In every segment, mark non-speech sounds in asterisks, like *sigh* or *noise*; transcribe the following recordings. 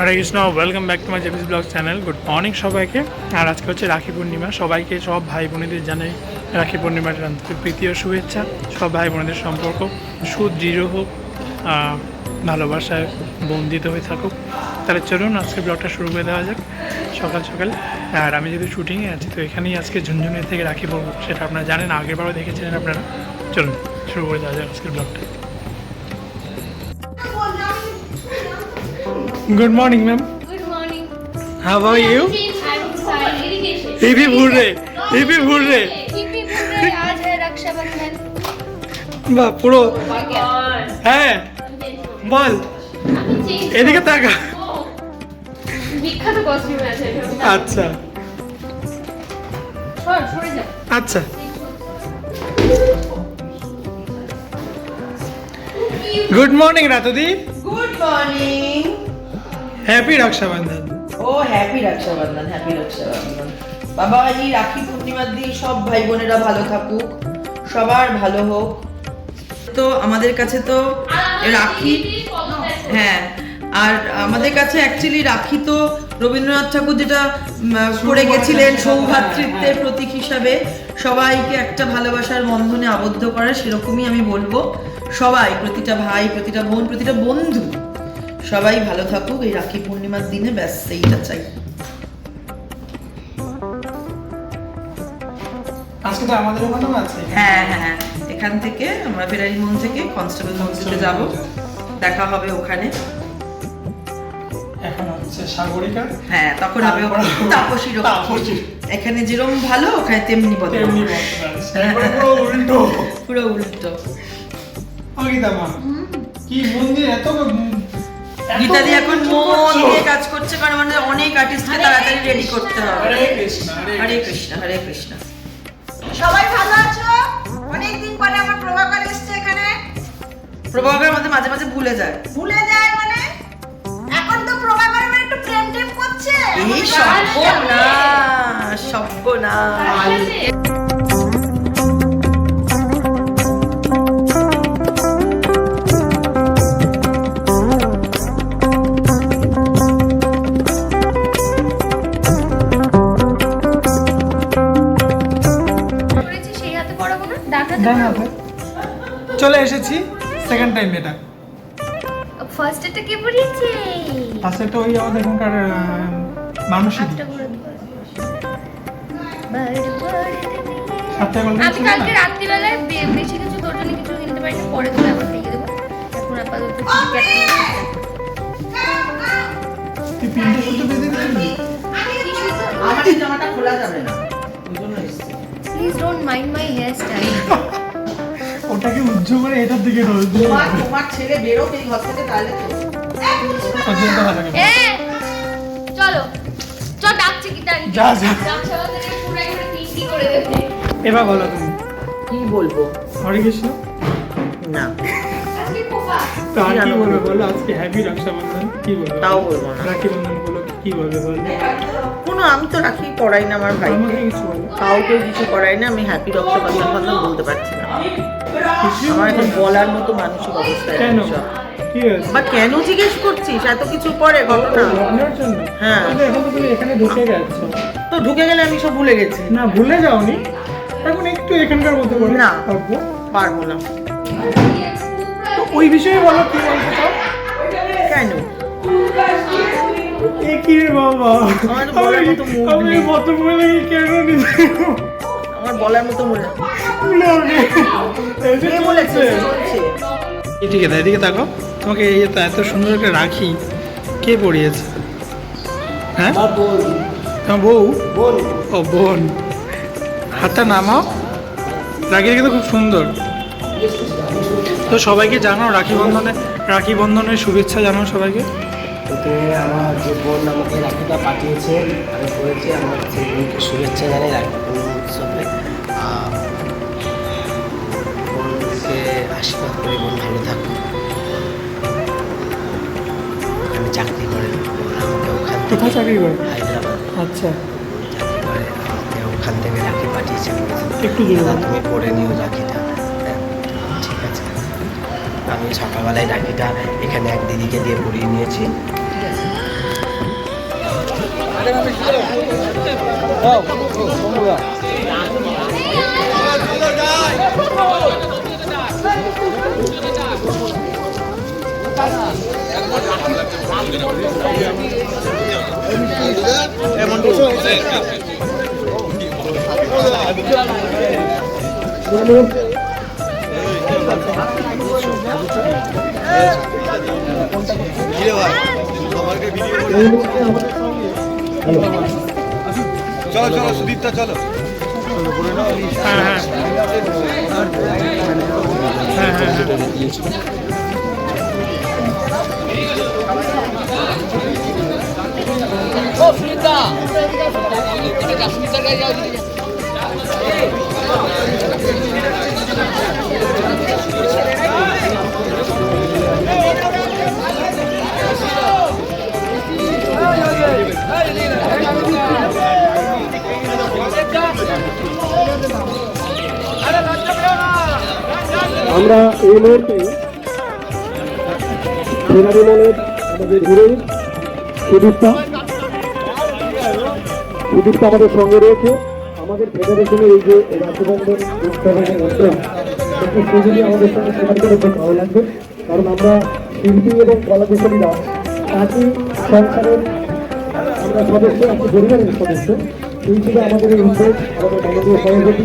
Hare Krishna welcome back to my JP's blog channel good morning সবাইকে। আর আজকে হচ্ছে রাখি পূর্ণিমা। সবাইকে, সব ভাই বোনেদের জানাই রাখি পূর্ণিমার আন্তরিক প্রীতি ও শুভেচ্ছা। সব ভাই বোনেদের সম্পর্ক সুদৃঢ় হোক ভালোবাসায় বন্দিত হয়ে থাকুক। তাহলে চলুন আজকে ব্লগটা শুরু করে দেওয়া যাক সকাল সকাল। আর আমি যদি শুটিংয়ে আছি, তো এখানেই আজকে ঝুনঝুনি থেকে রাখি পড়ব সেটা আপনারা জানেন আগের বারও দেখেছিলেন আপনারা। চলুন, শুরু করে দেওয়া যাক আজকের ব্লগটা। Good morning ma'am Good morning. How are you I'm fine. Irrigation. Hip hip hurray hip hip hurray Hippie बोल रहे हैं, आज है रक्षाबंधन বা পুরো हो गया হ্যাঁ বল আমি change এদিকে তাকা করবো। বিখ্যাত কস্টিউম আছে এখানে। আচ্ছা সর, সরে যা। আচ্ছা গুড মর্নিং রাতুদি গুড মর্নিং হ্যাপি রক্ষাবন্ধন ও হ্যাপি রক্ষাবন্ধন হ্যাপি রক্ষাবন্ধন বাবা এই রাখি পূর্ণিমার দিন সব ভাই বোনেরা ভালো থাকুক সবার ভালো হোক। তো আমাদের কাছে তো রাখি হ্যাঁ আর আমাদের কাছে অ্যাকচুয়ালি রাখি তো রবীন্দ্রনাথ ঠাকুর যেটা করে গেছিলেন সৌভাতৃত্বের প্রতীক হিসাবে সবাইকে একটা ভালোবাসার বন্ধনে আবদ্ধ করা সেরকমই আমি বলব। সবাই প্রতিটা ভাই প্রতিটা বোন প্রতিটা বন্ধু সবাই ভালো থাকুক এই রাখি পূর্ণিমার দিনে ব্যাস এইটা চাই। আজকে তো আমাদের ওখানেও আছে। হ্যাঁ হ্যাঁ এখান থেকে আমরা ফেরারি মন থেকে কনস্টেবল মসজিদে যাব। দেখা হবে ওখানে। এখন হচ্ছে সাগরিকা। হ্যাঁ তখন হবে তাপসী তাপসী। এখানে যেরকম ভালো ওখানে তেমনি বদল। তেমনি *laughs* পুরো উল্টো। পুরো উল্টো। অগিতা মা কি মন্দির এত এত গীতাদি এখন মন দিয়ে কাজ করছে কারণ মানে অনেক আর্টিস্টকে তাড়াতাড়ি রেডি করতে হবে। হরে কৃষ্ণ হরে কৃষ্ণ। হরে কৃষ্ণ। সবাই ভালো আছো? অনেকদিন পরে আমার প্রভাকর এসছে এখানে। প্রভাকর মধ্যে মাঝে মাঝে ভুলে যায়। ভুলে যায় মানে? এখন তো প্রভাকর আমার একটু প্রেম টেম করছে। এই সর্বনাশ সর্বনাশ। করেছি, ডান হাতে। চলে এসেছি সেকেন্ড টাইম এটা। First এটা কে পড়িয়েছে? পাশে তো ওই আমাদের এখানকার সাতটা বলতে আমি কালকে রাত্রিবেলায় বেশি কিছু কিছু কিনতে পারিনি পরে তোর আবার দিয়ে দেবো। এখন আপাতত নিয়ে এসেছি। তুই পিনটা শুধু বেঁধে দিবি আমার জামাটা খোলা যাবে না। Please don't mind my hair style করে এটার দিকে রোজ তোমার তোমার ছেলে বেরোক এই ঘর থেকে তাহলে ভালো চলো। চ ডাকছে কি যা, যা। এবার বলো তুমি। কি বলব? হরে কৃষ্ণ? না। আজকে তো আর কি জানো? বলবে বলো আজকে হ্যাপি রক্ষাবন্ধন কি বলবে? তাও বলব না। রাখি বন্ধন বলো কি বলবে বলো। কোনো আমি তো রাখি পড়াই না আমার ভাই। আমাকে কিছু বলো। কাউকে কিছু করাই না আমি হ্যাপি রক্ষাবন্ধন কথা বলতে পারছি না। আমার এখন বলার মতো মানসিক অবস্থা কেন? বা কেন জিজ্ঞেস করছিস? এত কিছু পরে ঘটনা হ্যাঁ। এখন তো তুমি এখানে ঢুকে গেছো। তো ঢুকে গেলে আমি সব ভুলে গেছি। না ভুলে যাওনি। এখন একটু এখানকার মতো করে না। থাকব। পারব না। তো ওই বিষয়ে বলো কি বলতে চাও? কেন? কি বাবা? আমার বলার মতো mood আমি নেই। বলে কেন আমার বলার মতো মনে বলেছে? এদিকে দাও এদিকে তাকো তোমাকে এই এত সুন্দর করে রাখি কে পড়িয়েছে? হ্যাঁ? তোমার বউ? ও বোন। হাতটা নামাও। রাখি কিন্তু খুব সুন্দর। তো সবাইকে জানাও রাখি বন্ধনে রাখি বন্ধনের শুভেচ্ছা জানাও সবাইকে। ওতে আমার যে বোন আমাকে রাখিটা পাঠিয়েছে আমি করেছি আমার সেই বোনকে শুভেচ্ছা জানাই রাখি উৎসবে। বোনকে আশীর্বাদ করে বোন ভালো থাকুক আমি চাকরি করে আমাকে ওখান থেকে চাকরি করে? হায়দ্রাবাদ। আচ্ছা। চাকরি করে আমাকে ওখান থেকে রাখি পাঠিয়েছে। একটু। তুমি পরে নিও রাখিটা আমি সকালবেলায় রাখিটা এখানে এক দিদিকে দিয়ে পরিয়ে নিয়েছি। ঠিক চলো চলো সুদীপটা চলো। হ্যাঁ হ্যাঁ। আমরা এই মুহূর্তে সেনারি মলের আমাদের হিরোইন সুদীপ্তা। সুদীপ্তা আমাদের সঙ্গে রয়েছে। আমাদের ফেডারেশনের এই যে একটু সেগুলি আমাদের সঙ্গে শেয়ার করে খুব ভালো লাগবে। কারণ আমরা শিল্পী এবং কলাকুশলীরা একই সংসারের আমরা সদস্য একটি পরিবারের সদস্য। এই ছিল আমাদের এই উদ্যোগ আমাদের মাননীয় সভাপতি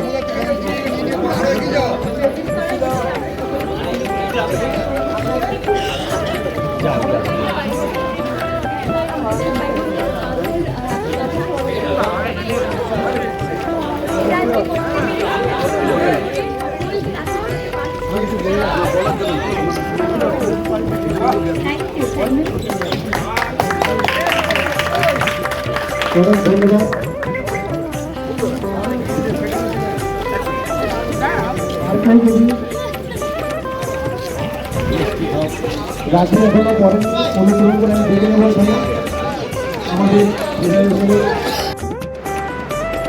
আমাদের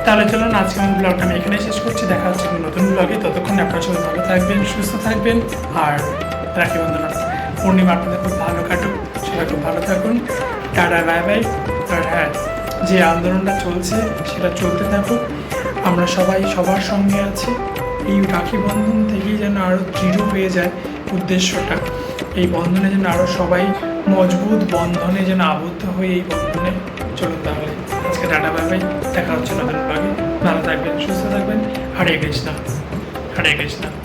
তাহলে চলুন, আজকে আমার ব্লগটা আমি এখানে শেষ করছি। দেখা হচ্ছে নতুন ব্লগে ততক্ষণ আপনারা সবাই ভালো থাকবেন, সুস্থ থাকবেন, আর রাখি বন্ধনা পূর্ণিমা আপনাদের খুব ভালো কাটুক, সবাই খুব ভালো থাকুন। Tata, bye bye. আর হ্যাঁ যে আন্দোলনটা চলছে, সেটা চলতে থাকুক। আমরা সবাই সবার সঙ্গে আছি। এই রাখি বন্ধন থেকেই যেন আরও দৃঢ় হয়ে যায় উদ্দেশ্যটা। এই বন্ধনে যেন আরও সবাই মজবুত বন্ধনে যেন আবদ্ধ হয়ে এই বন্ধনে চলুন তাহলে। আজকে টাটা, বাই বাই। দেখা হচ্ছে নতুন ভালো থাকবেন, সুস্থ থাকবেন। হরে কৃষ্ণ। হরে কৃষ্ণ।